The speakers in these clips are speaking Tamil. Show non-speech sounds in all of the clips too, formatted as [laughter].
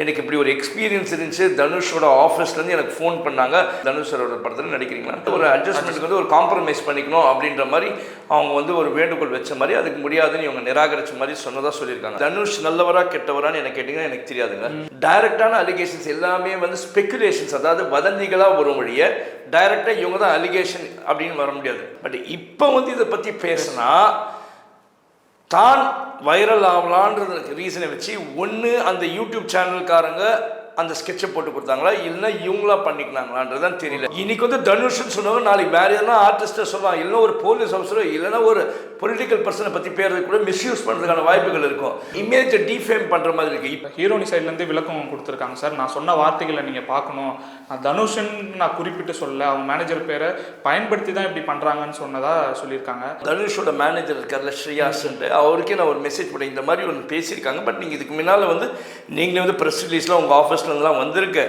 எனக்கு இப்படி ஒரு எக்ஸ்பீரியன்ஸ் இருந்துச்சு. தனுஷோட ஆஃபீஸ்லேருந்து எனக்கு ஃபோன் பண்ணாங்க. தனுஷரோட படத்தில் நடிக்கிறீங்களா? ஒரு அட்ஜஸ்ட்மெண்ட்டுக்கு வந்து ஒரு காம்ப்ரமைஸ் பண்ணிக்கணும் அப்படின்ற மாதிரி அவங்க வந்து ஒரு வேண்டுகோள் வச்ச மாதிரி அதுக்கு முடியாதுன்னு இவங்க நிராகரிச்ச மாதிரி சொன்னதாக சொல்லியிருக்காங்க. தனுஷ் நல்லவரா கெட்டவரான்னு எனக்கு கேட்டிங்கன்னா எனக்கு தெரியாதுங்க. டைரக்டான அலிகேஷன்ஸ் எல்லாமே வந்து ஸ்பெக்குலேஷன்ஸ் அதாவது வதந்திகளாக வரும் வழிய டைரக்டாக இவங்க தான் அலிகேஷன் அப்படின்னு வர முடியாது. பட் இப்போ வந்து இதை பற்றி பேசினா தான் வைரல் ஆகலான்றதுக்கு ரீசனை வச்சு ஒன்று அந்த யூடியூப் சேனல்காரங்க அந்த ஸ்கெட்சை போட்டு கொடுத்தாங்களா? இல்லைன்னா இவங்களா பண்ணிக்கலாங்களான்றதான் தெரியல. இன்னைக்கு வந்து தனுஷ்னு சொன்னவங்க நாளைக்கு வேற எதனா ஆர்டிஸ்ட்டை சொல்லுவாங்க. இல்லைன்னா ஒரு போலீஸ் ஆஃபீஸரோ இல்லைன்னா ஒரு பொலிட்டிக்கல் பர்சனை பற்றி பேருக்கு கூட மிஸ்யூஸ் பண்ணுறதுக்கான வாய்ப்புகள் இருக்கும். இமேஜை டிஃபேம் பண்ணுற மாதிரி இருக்கு. இப்போ ஹீரோனி சைட்லேருந்து விளக்கம் கொடுத்துருக்காங்க சார். நான் சொன்ன வார்த்தைகளை நீங்கள் பார்க்கணும். நான் தனுஷன் நான் குறிப்பிட்டு சொல்ல அவங்க மேனேஜர் பேரை பயன்படுத்தி தான் இப்படி பண்ணுறாங்கன்னு சொன்னதா சொல்லியிருக்காங்க. தனுஷோட மேனேஜர் இருக்கார்ல ஸ்ரீயாஸ்ன்ட்டு அவருக்கே நான் ஒரு மெசேஜ் போட்டேன். இந்த மாதிரி ஒன்று பேசியிருக்காங்க. பட் நீங்கள் இதுக்கு முன்னால் வந்து நீங்களே வந்து ப்ரெஸ் ரிலீஸ்லாம் உங்கள் ஆஃபீஸ்லேருந்துலாம் வந்திருக்க.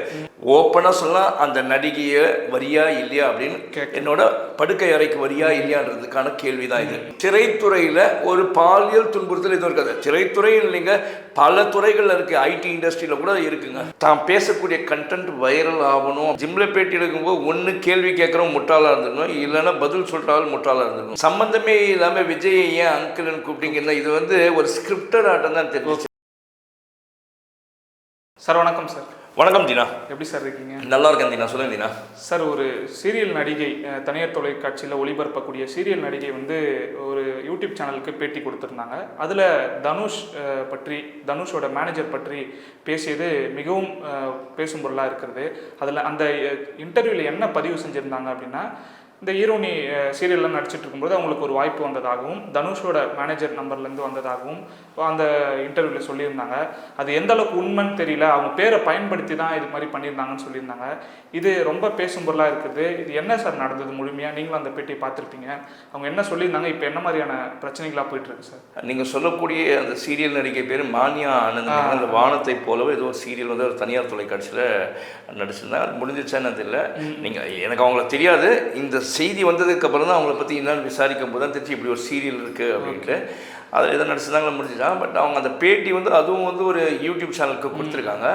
ஓப்பனாக சொல்லலாம் அந்த நடிகையை வரியா இல்லையா அப்படின்னு என்னோட படுக்கை அறைக்கு வரியா இல்லையான்றதுக்கான கேள்வி தான் இது. திரைத்துறையில் ஒரு பாலியல் துன்புறுத்தல் எதுவும் இருக்காது. திரைத்துறை இல்லைங்க பல துறைகளில் இருக்குது ஐடி இண்டஸ்ட்ரியில் கூட இருக்குங்க. தான் பேசக்கூடிய கண்டென்ட் வைரல் ஆகணும். ஜிம்ல பேட்டி எடுக்கும்போது ஒன்று கேள்வி கேட்குறவங்க முட்டாளாக இருந்திருக்கணும் இல்லைன்னா பதில் சொல்கிறாலும் முட்டாளாக இருந்திருக்கும் சம்மந்தமே இல்லாமல் விஜயை ஏன் அங்கிள்னு கூப்பிட்டீங்கன்னா இது வந்து ஒரு ஸ்கிரிப்டட் ஆட்டம் தான் தெரிஞ்சிச்சு. சார் வணக்கம் சார். வணக்கம் தீனா. எப்படி சார் இருக்கீங்க? நல்லா இருக்கேன் தீனா. சொல்லுங்க தீனா. சார் ஒரு சீரியல் நடிகை தனியார் தொலைக்காட்சியில் ஒளிபரப்பக்கூடிய சீரியல் நடிகை வந்து ஒரு யூடியூப் சேனலுக்கு பேட்டி கொடுத்துருந்தாங்க. அதில் தனுஷ் பற்றி தனுஷோட மேனேஜர் பற்றி பேசியது மிகவும் பேசும் பொருளாக இருக்கிறது. அதில் அந்த இன்டர்வியூவில் என்ன பதிவு செஞ்சுருந்தாங்க அப்படின்னா இந்த ஹீரோனி சீரியல்லாம் நடிச்சிட்டு இருக்கும்போது அவங்களுக்கு ஒரு வாய்ப்பு வந்ததாகவும் தனுஷோட மேனேஜர் நம்பர்லேருந்து வந்ததாகவும் அந்த இன்டர்வியூவில் சொல்லியிருந்தாங்க. அது எந்த அளவுக்கு உண்மைன்னு தெரியல. அவங்க பேரை பயன்படுத்தி தான் இது மாதிரி பண்ணியிருந்தாங்கன்னு சொல்லியிருந்தாங்க. இது ரொம்ப பேசும் பொருளாக இருக்குது. இது என்ன சார் நடந்தது முழுமையாக நீங்களும் அந்த பேட்டியை பார்த்துருப்பீங்க. அவங்க என்ன சொல்லியிருந்தாங்க? இப்போ என்ன மாதிரியான பிரச்சனைகளாக போயிட்டு இருக்கு சார். நீங்கள் சொல்லக்கூடிய அந்த சீரியல் நடிகை பேர் மானியா ஆனந்த். அந்த வானத்தை போலவே ஏதோ ஒரு சீரியல் வந்து ஒரு தனியார் தொலைக்காட்சியில் நடிச்சிருந்தாங்க அது முடிஞ்சிச்சான்னு தெரியல. நீங்கள் எனக்கு அவங்கள தெரியாது. இந்த செய்தி வந்ததுக்கு அப்புறம் தான் அவங்கள பற்றி என்னன்னு விசாரிக்கும் போது தான் தெரிஞ்சு இப்படி ஒரு சீரியல் இருக்குது அப்படின்ட்டு. அதில் எதோ நடிச்சிருந்தாங்களா முடிஞ்சிட்டாங்க பட் அவங்க அந்த பேட்டி வந்து அதுவும் வந்து ஒரு யூடியூப் சேனலுக்கு கொடுத்துருக்காங்க.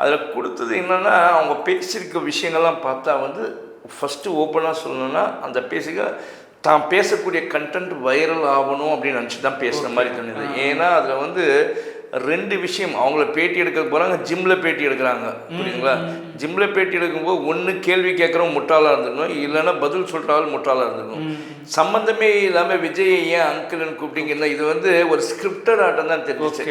அதில் கொடுத்தது என்னென்னா அவங்க பேசியிருக்க விஷயங்கள்லாம் பார்த்தா வந்து ஃபஸ்ட்டு ஓப்பனாக சொல்லணும்னா அந்த பேசிக்க தான் பேசக்கூடிய கண்டென்ட் வைரல் ஆகணும் அப்படின்னு நினச்சி தான் பேசுகிற மாதிரி தோணுது. ஏன்னா அதில் வந்து ரெண்டு விஷயம் அவங்கள பேட்டி எடுக்க போகிறாங்க ஜிம்மில் பேட்டி எடுக்கிறாங்க. புரியுதுங்களா? ஜிம்மில் பேட்டி எடுக்கும்போது ஒன்று கேள்வி கேட்குறவங்க முட்டாளாக இருந்திருக்கணும் இல்லைன்னா பதில் சொல்கிறாலும் முட்டாளாக இருந்திருக்கணும் சம்மந்தமே இல்லாமல் விஜயை ஏன் அங்கிள்னு கூப்பிட்டீங்கன்னா இது வந்து ஒரு ஸ்கிரிப்டட் ஆட்டம் தான் தெரிஞ்சிச்சு.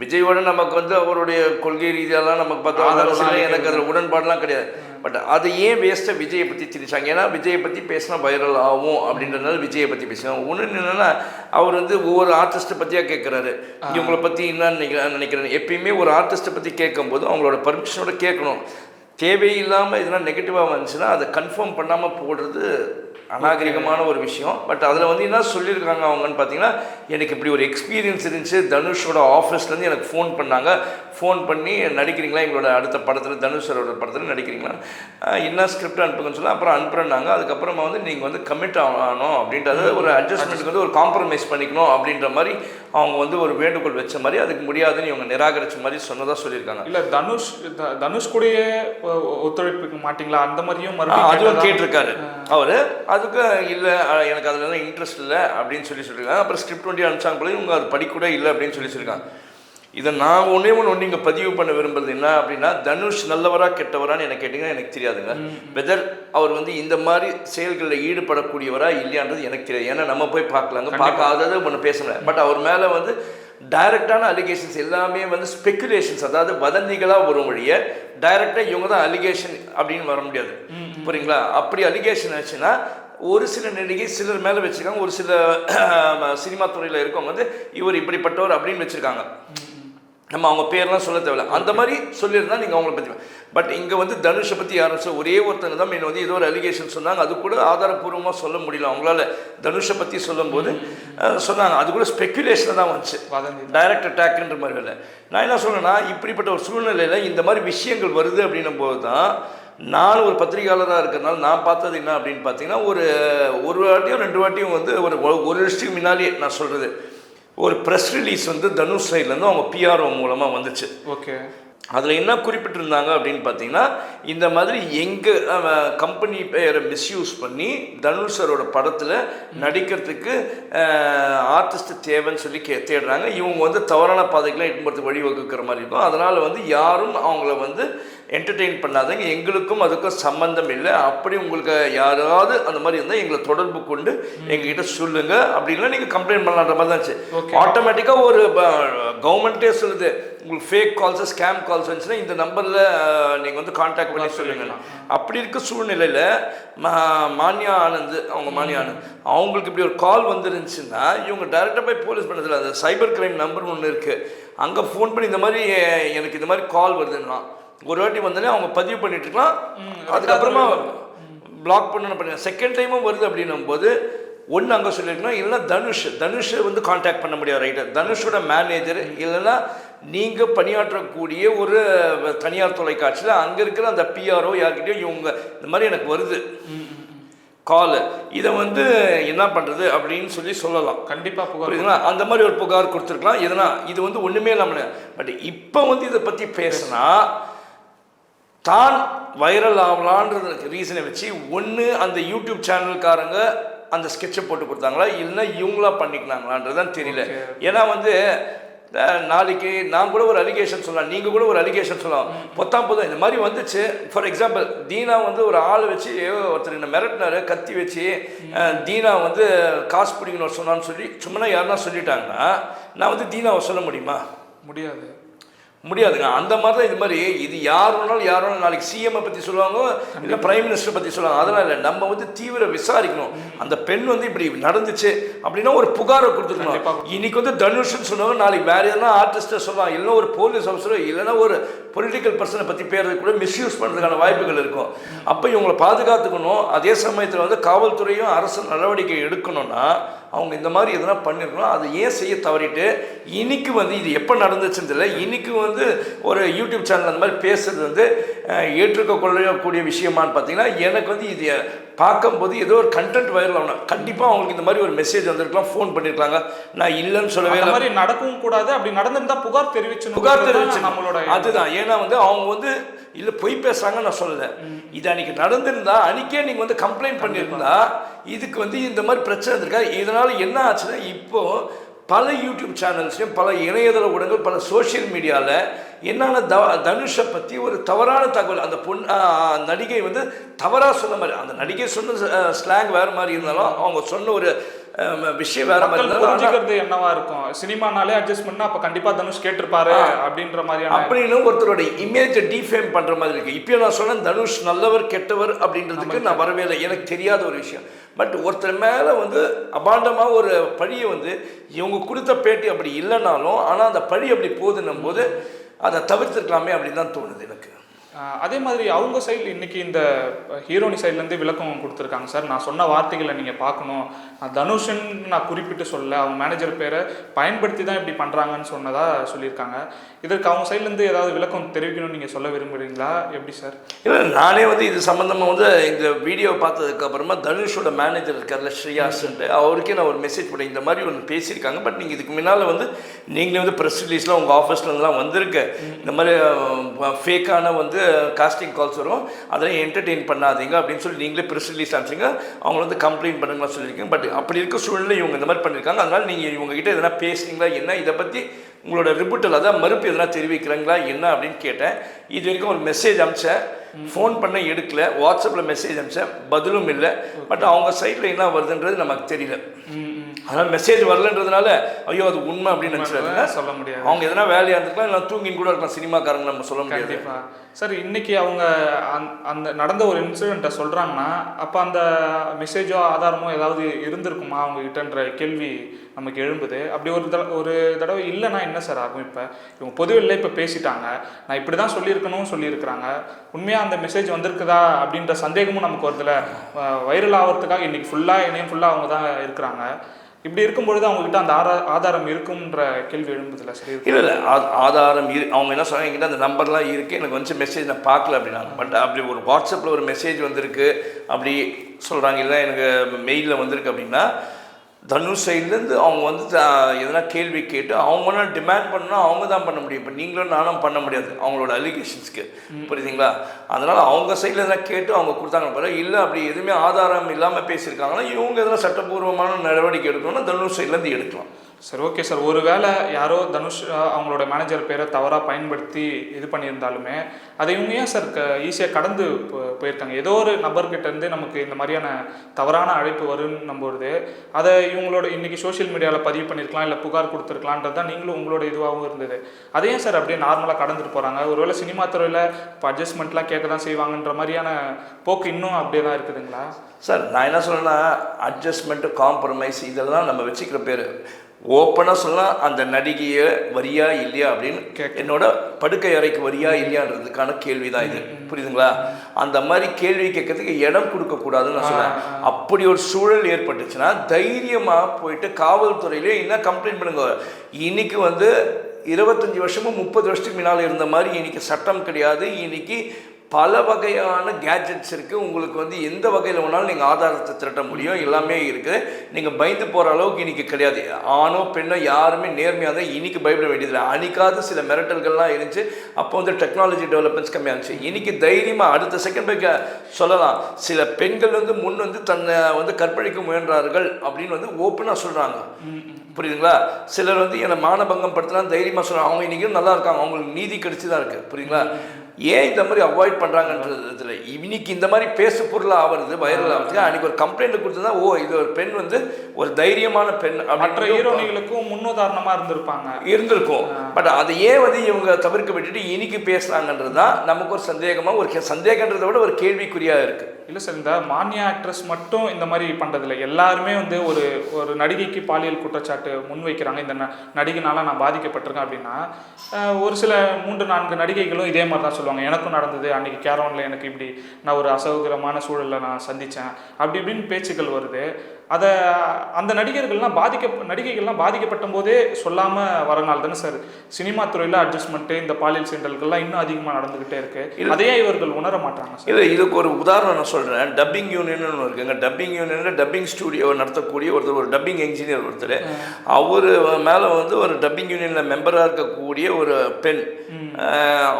விஜயோட நமக்கு வந்து அவருடைய கொள்கை ரீதியெல்லாம் நமக்கு பார்த்தா எனக்கு அதில் உடன்பாடுலாம் கிடையாது. பட் அது ஏன் வேஸ்ட்டாக விஜயை பற்றி திணிச்சாங்க? ஏன்னா விஜயை பற்றி பேசினா வைரல் ஆகும் அப்படின்றதுனால விஜயை பற்றி பேசுவாங்க ஒன்று என்னென்னா அவர் வந்து ஒவ்வொரு ஆர்டிஸ்ட்டை பற்றியாக கேட்குறாரு இவங்களை பற்றி என்ன நினைக்கிற நினைக்கிறேன் எப்பயுமே ஒரு ஆர்டிஸ்ட்டை பற்றி கேட்கும்போது அவங்களோட பர்மிஷனோட கேட்கணும் தேவையில்லாமல் இதெல்லாம் நெகட்டிவாக வந்துச்சுன்னா அதை கன்ஃபார்ம் பண்ணாமல் போடுறது அநாகரிகமான ஒரு விஷயம். பட் அதில் வந்து என்ன சொல்லியிருக்காங்க அவங்கன்னு பார்த்தீங்கன்னா எனக்கு இப்படி ஒரு எக்ஸ்பீரியன்ஸ் இருந்துச்சு. தனுஷோட ஆஃபீஸ்லேருந்து எனக்கு ஃபோன் பண்ணாங்க. ஃபோன் பண்ணி நடிக்கிறீங்களா? எங்களோட அடுத்த படத்தில் தனுஷரோட படத்தில் நடிக்கிறீங்களா? என்ன ஸ்கிரிப்ட் அனுப்புங்கன்னு சொல்லி அப்புறம் அனுப்புறேன்னாங்க. அதுக்கப்புறமா வந்து நீங்கள் வந்து கமிட் ஆகணும் அப்படின்றது ஒரு அட்ஜஸ்ட்மெண்ட்டுக்கு வந்து ஒரு காம்ப்ரமைஸ் பண்ணிக்கணும் அப்படின்ற மாதிரி அவங்க வந்து ஒரு வேண்டுகோள் வச்ச மாதிரி அதுக்கு முடியாதுன்னு இவங்க நிராகரிச்ச மாதிரி சொன்னதாக சொல்லியிருக்காங்க. இல்லை தனுஷ் தனுஷ் கூடயே ஒ- ஒ- ஒத்துழைப்புக்க மாட்டீங்களா? அந்த மாதிரியும் அதுவும்? கேட்டிருக்காரு. அவர் அதுக்கு இல்லை எனக்கு அதுலலாம் இன்ட்ரெஸ்ட் இல்லை அப்படின்னு சொல்லி சொல்லியிருக்காங்க. அப்புறம் ஸ்கிரிப்ட் வண்டி அனுப்பிச்சாங்க போல இவங்க அது படிக்கூட இல்லை அப்படின்னு சொல்லி சொல்லியிருக்காங்க. இதை நான் ஒன்றே ஒன்று ஒன்று இங்கே பதிவு பண்ண விரும்புறது என்ன அப்படின்னா தனுஷ் நல்லவரா கெட்டவரான்னு எனக்கு கேட்டிங்கன்னா எனக்கு தெரியாதுங்க. வெதர் அவர் வந்து இந்த மாதிரி செயல்களில் ஈடுபடக்கூடியவரா இல்லையான்றது எனக்கு தெரியாது. ஏன்னா நம்ம போய் பார்க்கலாங்க. பார்க்காதது ஒன்று பேச முடியாது. பட் அவர் மேலே வந்து டைரக்டான அலிகேஷன்ஸ் எல்லாமே வந்து ஸ்பெகுலேஷன்ஸ் அதாவது வதந்திகளாக வரும் வழிய டைரக்டாக இவங்க தான் அலிகேஷன் அப்படின்னு வர முடியாது. புரியுங்களா? அப்படி அலிகேஷன் ஆச்சுன்னா ஒரு சில நடிகை சிலர் மேலே வச்சுருக்காங்க. ஒரு சில சினிமா துறையில் இருக்கவங்க வந்து இவர் இப்படிப்பட்டவர் அப்படின்னு வச்சுருக்காங்க. நம்ம அவங்க பேர்லாம் சொல்ல தேவையில்ல. அந்த மாதிரி சொல்லியிருந்தா நீங்கள் அவங்கள பற்றி பட் இங்கே வந்து தனுஷை பற்றி யாரும் சொல்ல ஒரே ஒருத்தங்க தான் மீன் வந்து ஏதோ ஒரு அலிகேஷன் சொன்னாங்க. அது கூட ஆதாரப்பூர்வமாக சொல்ல முடியல. அவங்களால தனுஷை பற்றி சொல்லும்போது அஹ், சொன்னாங்க. அது கூட ஸ்பெக்குலேஷன் தான் வந்துச்சு. டைரக்ட் அட்டாக்ன்ற மாதிரி இல்லை. நான் என்ன சொல்றேன்னா இப்படிப்பட்ட ஒரு சூழ்நிலையில் இந்த மாதிரி விஷயங்கள் வருது அப்படின்னும் போது தான் நான் ஒரு பத்திரிகையாளராக இருக்கிறனால நான் பார்த்தது என்ன அப்படின்னு பார்த்தீங்கன்னா ஒரு ஒரு வாட்டியும் ரெண்டு வாட்டியும் வந்து ஒரு ஒரு வருஷத்துக்கு முன்னாடியே நான் சொல்கிறது ஒரு ப்ரெஸ் ரிலீஸ் வந்து தனுஷ் சைட்லேருந்து அவங்க பிஆர்ஓ மூலமாக வந்துச்சு. ஓகே. அதில் என்ன குறிப்பிட்டிருந்தாங்க அப்படின்னு பார்த்தீங்கன்னா இந்த மாதிரி எங்கள் கம்பெனி பெயரை மிஸ்யூஸ் பண்ணி தனுஷ் சரோட படத்தில் நடிக்கிறதுக்கு ஆர்டிஸ்ட் தேவைன்னு சொல்லி கே தேடுறாங்க. இவங்க வந்து தவறான இட்டு போகிறதுக்கு வழிவகுக்கிற மாதிரி இருக்கும். அதனால் வந்து யாரும் அவங்கள வந்து என்டர்டெயின் பண்ணாதீங்க. எங்களுக்கும் அதுக்கும் சம்பந்தம் இல்லை. அப்படி உங்களுக்கு யாராவது அந்த மாதிரி இருந்தால் எங்களை தொடர்பு கொண்டு எங்ககிட்ட சொல்லுங்க. அப்படின்னா நீங்கள் கம்ப்ளைண்ட் பண்ணலான்ற மாதிரி தான். ஆட்டோமேட்டிக்காக ஒரு கவர்மெண்ட்டே சொல்லுது. உங்களுக்கு ஃபேக் கால்ஸ் ஸ்கேம் கால்ஸ் வந்துச்சுன்னா இந்த நம்பரில் நீங்கள் வந்து காண்டாக்ட் பண்ணி சொல்லுங்க. அப்படி இருக்க சூழ்நிலையில் மா மானியா ஆனந்த் அவங்க மானியா ஆனந்த் அவங்களுக்கு இப்படி ஒரு கால் வந்துருந்துச்சுன்னா இவங்க டேரெக்டாக போய் போலீஸ் பண்ணதில்ல அந்த சைபர் கிரைம் நம்பர் ஒன்று இருக்குது அங்கே ஃபோன் பண்ணி இந்த மாதிரி எனக்கு இந்த மாதிரி கால் வருதுன்னா ஒரு வாட்டி வந்தோடனே அவங்க பதிவு பண்ணிட்டு இருக்கலாம் அதுக்கப்புறமா பிளாக் பண்ணணும் பண்ணி. செகண்ட் டைமும் வருது அப்படின்னும் போது ஒன்று அங்கே சொல்லியிருக்கணும் இல்லைன்னா தனுஷ் தனுஷை வந்து காண்டாக்ட் பண்ண முடியாது ரைட்டர் தனுஷோட மேனேஜர் இல்லைன்னா நீங்கள் பணியாற்றக்கூடிய ஒரு தனியார் தொலைக்காட்சியில் அங்கே இருக்கிற அந்த பிஆர்ஓ யார்கிட்டயோ இவங்க இந்த மாதிரி எனக்கு வருது. கால் இதை வந்து என்ன பண்ணுறது அப்படின்னு சொல்லி சொல்லலாம். கண்டிப்பா புகார் அந்த மாதிரி ஒரு புகார் கொடுத்துருக்கலாம். எதனா இது வந்து ஒன்றுமே இல்லாமல் பட் இப்போ வந்து இதை பற்றி பேசினா தான் வைரல் ஆகலான்றதுக்கு ரீசனை வச்சு ஒன்று அந்த யூடியூப் சேனல்காரங்க அந்த ஸ்கெட்சை போட்டு கொடுத்தாங்களா? இல்லைன்னா இவங்களா பண்ணிக்கலாங்களான்றதான் தெரியல. ஏன்னா வந்து நாளைக்கு நான் கூட ஒரு அலிகேஷன் சொல்லலாம் நீங்கள் கூட ஒரு அலிகேஷன் சொல்லலாம். பொத்தாம் போதும் இந்த மாதிரி வந்துச்சு. ஃபார் எக்ஸாம்பிள் தீனா வந்து ஒரு ஆள் வச்சு ஒருத்தர் என்ன மிரட்டினாரு கத்தி வச்சு தீனா வந்து காசு பிடிக்கணும் சொன்னான்னு சொல்லி சும்மா யாருன்னா சொல்லிட்டாங்கன்னா நான் வந்து தீனாவை சொல்ல முடியுமா? முடியாது. முடியாதுங்க. அந்த மாதிரி தான் இது மாதிரி இது யார் வேணாலும் யார் வேணாலும் நாளைக்கு சிஎம்ஐ பற்றி சொல்லுவாங்க இல்லை பிரைம் மினிஸ்டர் பற்றி சொல்லுவாங்க. அதெல்லாம் இல்லை. நம்ம வந்து தீவிர விசாரிக்கணும். அந்த பெண் வந்து இப்படி நடந்துச்சு அப்படின்னா ஒரு புகாரை கொடுத்துருக்கணும் இன்னைக்கு வந்து தனுஷ்னு சொன்னவங்க நாளைக்கு வேற எதனா ஆர்டிஸ்ட்டை சொல்லலாம் இல்லைன்னா ஒரு போலீஸ் ஆஃபீஸரோ இல்லைன்னா ஒரு பொலிட்டிக்கல் பர்சனை பற்றி பேரது கூட மிஸ்யூஸ் பண்ணுறதுக்கான வாய்ப்புகள் இருக்கும். அப்போ இவங்களை பாதுகாத்துக்கணும். அதே சமயத்தில் வந்து காவல்துறையும் அரசு நடவடிக்கை எடுக்கணும்னா அவங்க இந்த மாதிரி எதனா பண்ணியிருக்கணும் அதை ஏன் செய்ய தவறிட்டு இன்னைக்கு வந்து இது எப்போ நடந்துச்சுன்னு தெரியல. இன்னைக்கு வந்து ஒரு யூடியூப் சேனல் அந்த மாதிரி பேசுறது வந்து ஏற்றுக்கொள்ளக்கூடிய விஷயமான்னு பார்த்தீங்கன்னா எனக்கு வந்து இது பார்க்கும்போது ஏதோ ஒரு கண்டென்ட் வைரல் ஆகணும். கண்டிப்பாக அவங்களுக்கு இந்த மாதிரி ஒரு மெசேஜ் வந்திருக்கலாம் ஃபோன் பண்ணியிருக்காங்க நான் இல்லைன்னு சொல்லவே இல்லை. மாதிரி நடக்கவும் கூடாது. அப்படி நடந்திருந்தா புகார் தெரிவிச்சு புகார் தெரிவிச்சு நம்மளோட அதுதான். ஏன்னா வந்து அவங்க வந்து இல்ல பொய் பேசுறாங்கன்னு நான் சொல்லல. இது அன்னைக்கு நடந்திருந்தா அன்னைக்கே நீங்க வந்து கம்ப்ளைண்ட் பண்ணியிருந்தா இதுக்கு வந்து இந்த மாதிரி பிரச்சனை இருக்கா இதனால என்ன ஆச்சுன்னா இப்போ பல யூடியூப் சேனல்ஸ்லையும் பல இணையதள ஊடகங்கள் பல சோஷியல் மீடியாவில் என்னென்ன த தனுஷை பற்றி ஒரு தவறான தகவல் அந்த பொன் நடிகை வந்து தவறாக சொன்ன மாதிரி அந்த நடிகை சொன்ன ஸ்லாங் வேறு மாதிரி இருந்தாலும் அவங்க சொன்ன ஒரு விஷயம் வேறு மாதிரி புரிஞ்சுக்கிறது என்னவா இருக்கும்? சினிமானாலே அட்ஜஸ்ட் பண்ணா அப்ப கண்டிப்பா தனுஷ் கேட்டிருப்பாரு அப்படின்ற மாதிரியான அப்படின்னு ஒருத்தரோட இமேஜை டிஃபேம் பண்ற மாதிரி இருக்கு. இப்போ நான் சொன்னேன் தனுஷ் நல்லவர் கெட்டவர் அப்படின்றதுக்கு நான் வரவே இல்லை. எனக்கு தெரியாத ஒரு விஷயம். பட் ஒருத்தர் மேலே வந்து அபாண்டமாக ஒரு பழியை வந்து இவங்க கொடுத்த பேட்டி அப்படி இல்லைனாலும் ஆனால் அந்த பழி அப்படி போகுதுன்னும் போது அதை தவிர்த்துருக்கலாமே அப்படின்னு தான் தோணுது எனக்கு. அதே மாதிரி அவங்க சைடில் இன்னைக்கு இந்த ஹீரோனி சைட்லேருந்து விளக்கம் கொடுத்துருக்காங்க சார். நான் சொன்ன வார்த்தைகளை நீங்கள் பார்க்கணும். நான் தனுஷன் நான் குறிப்பிட்டு சொல்ல அவங்க மேனேஜர் பேரை பயன்படுத்தி தான் இப்படி பண்ணுறாங்கன்னு சொன்னதா சொல்லியிருக்காங்க. இதற்கு அவங்க சைட்லேருந்து ஏதாவது விளக்கம் தெரிவிக்கணும்னு நீங்கள் சொல்ல விரும்புகிறீங்களா எப்படி சார்? இல்லை நானே வந்து இது சம்மந்தமாக வந்து இந்த வீடியோ பார்த்ததுக்கு அப்புறமா தனுஷோட மேனேஜர் இருக்கார்ல ஸ்ரீயாஸ்ன்ட்டு அவருக்கே நான் ஒரு மெசேஜ் பண்ணேன் இந்த மாதிரி ஒன்று பேசியிருக்காங்க. பட் நீங்கள் இதுக்கு முன்னால் வந்து நீங்களே வந்து ப்ரெஸ் ரிலீஸ்லாம் உங்கள் ஆஃபீஸ்லலாம் வந்திருக்கு. இந்த மாதிரி ஃபேக்கான வந்து காஸ்டிங் கால்ஸ் வரும். அதெல்லாம் என்டர்டெயின் பண்ணாதீங்க அப்படின்னு சொல்லி நீங்களே ப்ரெஸ் ரிலீஸ் ஆச்சுங்க அவங்க வந்து கம்ப்ளைண்ட் பண்ணுங்களா சொல்லியிருக்கீங்க பட் அப்படி இருக்க சூழ்நிலை இவங்க இந்த மாதிரி பண்ணியிருக்காங்க. அதனால் நீங்கள் இவங்ககிட்ட எதனா பேசுனீங்களா? என்ன? இதை பற்றி உங்களோட ரிப்போர்ட்டில் அதான் மறுப்பு எதனா தெரிவிக்கிறீங்களா? என்ன அப்படின்னு கேட்டேன். இது வரைக்கும் ஒரு மெசேஜ் அனுப்பிச்சேன். ஃபோன் பண்ண எடுக்கல. வாட்ஸ்அப்பில் மெசேஜ் அனுப்பிச்சேன். பதிலும் இல்லை. பட் அவங்க சைட்டில் என்ன வருதுன்றது நமக்கு தெரியல. அதனால் மெசேஜ் வரலன்றதுனால ஐயோ அது உண்மை அப்படின்னு நினச்சிடாங்க சொல்ல முடியாது. அவங்க எதனா வேலையாக இருந்துக்கலாம் இல்லை தூங்கின்னு கூட இருக்கலாம். சினிமாக்காரங்க நம்ம சொல்ல முடியாது. சார் இன்னைக்கு அவங்க அந்த- நடந்த ஒரு இன்சிடெண்ட்டை சொல்றாங்கன்னா அப்ப அந்த மெசேஜோ ஆதாரமோ ஏதாவது இருந்திருக்குமா அவங்க கிட்டன்ற கேள்வி நமக்கு எழும்புது. அப்படி ஒரு தடவை ஒரு தடவை இல்லைன்னா என்ன சார் ஆகும் இப்போ? இவங்க பொதுவில் இப்போ பேசிட்டாங்க. நான் இப்படி தான் சொல்லியிருக்கணும்னு சொல்லியிருக்கிறாங்க. உண்மையாக அந்த மெசேஜ் வந்திருக்குதா? அப்படின்ற சந்தேகமும் நமக்கு வருதுல வைரல் ஆகிறதுக்காக இன்னைக்கு ஃபுல்லாக இணையம் ஃபுல்லாக அவங்க தான் இருக்கிறாங்க. இப்படி இருக்கும்பொழுது அவங்ககிட்ட அந்த ஆரா ஆதாரம் இருக்கும்ன்ற கேள்வி எழும்புதில்ல சரி இல்லை இல்லை. ஆ- ஆதாரம் இரு அவங்க என்ன சொன்னாங்க? என்கிட்ட அந்த நம்பர்லாம் இருக்குது எனக்கு வந்து மெசேஜ் நான் பார்க்கல அப்படின்னாங்க. பட் அப்படி ஒரு வாட்ஸ்அப்பில் ஒரு மெசேஜ் வந்திருக்கு. அப்படி சொல்கிறாங்க இல்லை எனக்கு மெயிலில் வந்திருக்கு அப்படின்னா தனுஷ் சைட்லேருந்து அவங்க வந்து எதனா கேள்வி கேட்டு அவங்க டிமாண்ட் பண்ணால் அவங்க தான் பண்ண முடியும். இப்போ நீங்களும் நானும் பண்ண முடியாது. அவங்களோட அலிகேஷன்ஸ்க்கு புரியுதுங்களா? அதனால் அவங்க சைடில் எதனா கேட்டு அவங்க கொடுத்தாங்க பாரு இல்லை அப்படி எதுவுமே ஆதாரம் இல்லாமல் பேசியிருக்காங்கன்னா இவங்க எதனா சட்டப்பூர்வமான நடவடிக்கை எடுக்கணும்னா தனுஷ் சைட்லேருந்து எடுக்கலாம். சரி ஓகே சார் ஒரு வேளை யாரோ தனுஷ் அவங்களோட மேனேஜர் பேரை தவறாக பயன்படுத்தி இது பண்ணியிருந்தாலுமே அதை இவங்க ஏன் சார் க ஈஸியாக கடந்து போயிருக்காங்க? ஏதோ ஒரு நபர்கிட்டேருந்து நமக்கு இந்த மாதிரியான தவறான அழைப்பு வரும்னு நம்புறது. அதை இவங்களோட இன்றைக்கி சோஷியல் மீடியாவில் பதிவு பண்ணியிருக்கலாம் இல்லை புகார் கொடுத்துருக்கலான்றது தான் நீங்களும் உங்களோட இதுவாகவும் இருந்தது. அதை சார் அப்படியே நார்மலாக கடந்துட்டு போகிறாங்க ஒருவேளை சினிமா துறையில் இப்போ அட்ஜஸ்ட்மெண்ட்லாம் கேட்க தான் செய்வாங்கன்ற மாதிரியான போக்கு இன்னும் அப்படியே தான் இருக்குதுங்களா? சார் நான் என்ன சொல்றேன்னா அட்ஜஸ்ட்மெண்ட்டு காம்ப்ரமைஸ் இதெல்லாம் நம்ம வச்சுக்கிற பேர். ஓப்பனாக சொல்லலாம் அந்த நடிகையை வரியா இல்லையா அப்படின்னு என்னோட படுக்கை அறைக்கு வரியா இல்லையான்றதுக்கான கேள்வி தான் இது புரியுதுங்களா? அந்த மாதிரி கேள்வி கேட்கறதுக்கு இடம் கொடுக்கக்கூடாதுன்னு நான் சொல்றேன். அப்படி ஒரு சூழல் ஏற்பட்டுச்சுன்னா தைரியமாக போயிட்டு காவல்துறையிலே என்ன கம்ப்ளைண்ட் பண்ணுங்க? இன்னைக்கு வந்து இருபத்தஞ்சி வருஷமும் முப்பது வருஷத்துக்கு முன்னால் இருந்த மாதிரி இன்னைக்கு சட்டம் கிடையாது. இன்னைக்கு பல வகையான கேட்ஜெட்ஸ் இருக்குது உங்களுக்கு வந்து எந்த வகையில் வேணாலும் நீங்கள் ஆதாரத்தை திரட்ட முடியும். எல்லாமே இருக்குது. நீங்கள் பயந்து போகிற அளவுக்கு இன்னைக்கு கிடையாது. ஆணோ பெண்ணோ யாருமே நேர்மையாக தான் இன்னைக்கு பயப்பட வேண்டியதில்லை. அன்னைக்காவது சில மிரட்டல்கள்லாம் இருந்துச்சு. அப்போ வந்து டெக்னாலஜி டெவலப்மெண்ட்ஸ் கம்மியாக இருந்துச்சு. இன்னைக்கு தைரியமாக அடுத்த செகண்ட் போய் க- சொல்லலாம். சில பெண்கள் வந்து முன் வந்து தன்னை வந்து கற்பழிக்க முயன்றார்கள் அப்படின்னு வந்து ஓப்பனாக சொல்கிறாங்க புரியுதுங்களா? சிலர் வந்து என்னை மானபங்கம் படுத்தலாம் தைரியமாக சொல்கிறாங்க அவங்க இன்றைக்கும் நல்லா இருக்காங்க. அவங்களுக்கு நீதி கிடைச்சி தான் இருக்குது புரியுதுங்களா ஏன் இந்த மாதிரி அவாய்ட் பண்ணுறாங்கன்றதுல இன்னைக்கு இந்த மாதிரி பேசு பொருளாக ஆகிறது வைரல் ஆகுது அன்றைக்கி ஒரு கம்ப்ளைண்ட் கொடுத்தா ஓ இது ஒரு பெண் வந்து ஒரு தைரியமான பெண் மற்ற ஹீரோனிகளுக்கும் முன்னுதாரணமாக இருந்திருப்பாங்க. இருந்திருக்கும். பட் அதை ஏன் வந்து இவங்க தவிர்க்க விட்டுட்டு இன்னைக்கு பேசுகிறாங்கன்றது தான் நமக்கு ஒரு சந்தேகமாக ஒரு சந்தேகன்றதை விட ஒரு கேள்விக்குறியாக இருக்குது இல்லை சார் இந்த மானியா ஆக்ட்ரஸ் மட்டும் இந்த மாதிரி பண்ணுறதில்ல எல்லாருமே வந்து ஒரு ஒரு நடிகைக்கு பாலியல் குற்றச்சாட்டு முன்வைக்கிறாங்க. இந்த ந- நடிகைனால நான் பாதிக்கப்பட்டிருக்கேன் அப்படின்னா ஒரு சில மூன்று நான்கு நடிகைகளும் இதே மாதிரி தான் சொல்லுவாங்க. எனக்கும் நடந்தது அன்னைக்கு கேரவனில் எனக்கு இப்படி நான் ஒரு அசௌகரமான சூழலில் நான் சந்தித்தேன் அப்படி இப்படின்னு பேச்சுக்கள் வருது. அதை அந்த நடிகர்கள்லாம் பாதிக்க நடிகைகள்லாம் பாதிக்கப்பட்ட போதே சொல்லாமல் வரனால தானே சார். சினிமா துறையில் அட்ஜஸ்ட்மெண்ட்டு இந்த பாலியல் சீண்டல்கள்லாம் இன்னும் அதிகமாக நடந்துக்கிட்டே இருக்கு. அதையே இவர்கள் உணர மாட்டாங்க சார். இல்லை இதுக்கு ஒரு உதாரணம் நான் சொல்கிறேன் டப்பிங் யூனியன் ஒன்று இருக்குங்க டப்பிங் யூனியனில் டப்பிங் ஸ்டூடியோ நடத்தக்கூடிய ஒருத்தர் ஒரு டப்பிங் என்ஜினியர் ஒருத்தர். அவர் மேலே வந்து ஒரு டப்பிங் யூனியனில் மெம்பராக இருக்கக்கூடிய ஒரு பெண்.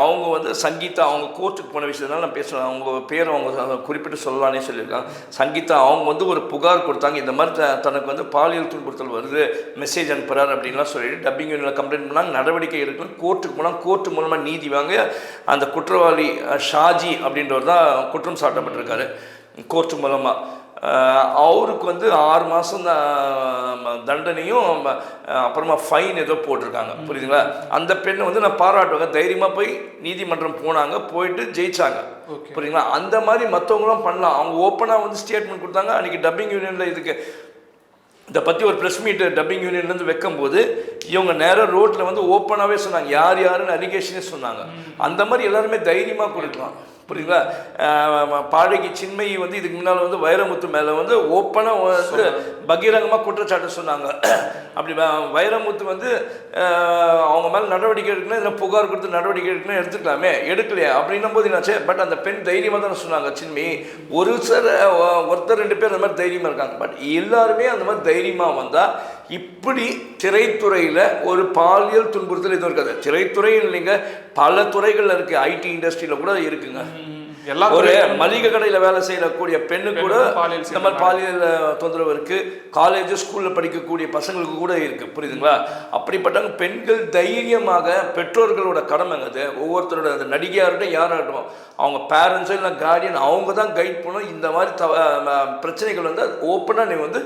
அவங்க வந்து சங்கீதா அவங்க கோர்ட்டுக்கு போன விஷயத்தினால நான் பேசுகிறேன் அவங்க பேர் அவங்க குறிப்பிட்டு சொல்லலானே சொல்லியிருக்காங்க. சங்கீதா அவங்க வந்து ஒரு புகார் கொடுத்தாங்க. இந்த மாதிரி த- தனக்கு வந்து பாலியல் துன்புறுத்தல் வருது மெசேஜ் அனுப்புகிறார் அப்படின்லாம் சொல்லிட்டு டப்பிங் யூனியனில் கம்ப்ளைண்ட் பண்ணாங்க. நடவடிக்கை எடுக்கணும். கோர்ட்டுக்கு போனால் கோர்ட்டு மூலமாக நீதி வாங்க அந்த குற்றவாளி ஷாஜி அப்படின்றவர் தான் குற்றம் சாட்டப்பட்டிருக்காரு. கோர்ட்டு மூலமாக அவருக்கு வந்து ஆறு மாதம் தண்டனையும் அப்புறமா ஃபைன் ஏதோ போட்டிருக்காங்க. புரியுதுங்களா? அந்த பெண்ணை வந்து நான் பாராட்டுவேங்க தைரியமாக போய் நீதிமன்றம் போனாங்க போயிட்டு ஜெயிச்சாங்க. ஓகே. புரியுங்களா அந்த மாதிரி மற்றவங்களும் பண்ணலாம். அவங்க ஓப்பனாக வந்து ஸ்டேட்மெண்ட் கொடுத்தாங்க. அன்றைக்கி டப்பிங் யூனியனில் இதுக்கு இதை பற்றி ஒரு ப்ரெஸ் மீட் டப்பிங் யூனியன்லேருந்து வைக்கும்போது இவங்க நேராக ரோட்டில் வந்து ஓப்பனாகவே சொன்னாங்க. யார் யாருன்னு அலிகேஷனே சொன்னாங்க. அந்த மாதிரி எல்லாருமே தைரியமாக கொடுக்கலாம். புரியுங்களா பாடகி சின்மயி வந்து இதுக்கு முன்னால் வந்து வைரமுத்து மேலே வந்து ஓப்பனாக வந்து பகிரங்கமாக குற்றச்சாட்டு சொன்னாங்க. அப்படி வைரமுத்து வந்து அவங்க மேலே நடவடிக்கை எடுக்கணும் இல்லை புகார் கொடுத்து நடவடிக்கை எடுக்கணும் எடுத்துக்கலாமே எடுக்கலையே அப்படின்னும் போது என்னாச்சு பட் அந்த பெண் தைரியமாக தானே சொன்னாங்க சின்மயி. ஒரு சில ஒருத்தர் ரெண்டு பேர் அந்த மாதிரி தைரியமாக இருக்காங்க. பட் எல்லாருமே அந்த மாதிரி தைரியமாக வந்தால் இப்படி திரைத்துறையில் ஒரு பாலியல் துன்புறுத்தல் எதுவும் இருக்காது. திரைத்துறையில் நீங்கள் பல துறைகளில் இருக்குது ஐடி இண்டஸ்ட்ரியில் கூட இருக்குங்க. எல்லா ஒரு மளிகை கடையில் வேலை செய்யக்கூடிய பெண்ணு கூட இந்த மாதிரி பாலியல் தொந்தரவு இருக்கு. காலேஜ் ஸ்கூல்ல படிக்கக்கூடிய பசங்களுக்கு கூட இருக்கு. புரியுதுங்களா? அப்படிப்பட்டவங்க பெண்கள் தைரியமாக பெற்றோர்களோட கடமைங்க அது ஒவ்வொருத்தரோட அந்த நடிகையாக இருக்கட்டும் யாராகட்டும் அவங்க பேரண்ட்ஸோ இல்லை கார்டியன் அவங்க தான் கைட் பண்ணணும். இந்த மாதிரி தவ அஹ், பிரச்சனைகள் வந்து ஓப்பனாக நீ வந்து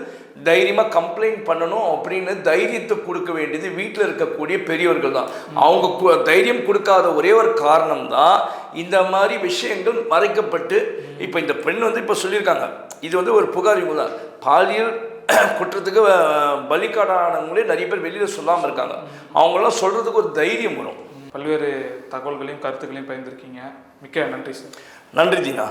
தைரியமாக கம்ப்ளைண்ட் பண்ணணும் அப்படின்னு தைரியத்தை கொடுக்க வேண்டியது வீட்டில் இருக்கக்கூடிய பெரியவர்கள் தான். அவங்க தைரியம் கொடுக்காத ஒரே ஒரு காரணம் தான் இந்த மாதிரி விஷயங்கள் மறைக்கப்பட்டு இப்போ இந்த பெண் வந்து இப்போ சொல்லியிருக்காங்க. இது வந்து ஒரு புகார் இவங்க தான். பாலியல் [clears throat] குற்றத்துக்கு பலிக்காடானவங்களே நிறைய பேர் வெளியில் சொல்லாமல் இருக்காங்க. அவங்களாம் சொல்கிறதுக்கு ஒரு தைரியம் வரும். பல்வேறு தகவல்களையும் கருத்துக்களையும் பகிர்ந்திருக்கீங்க. மிக்க நன்றி சார். நன்றி தீனா.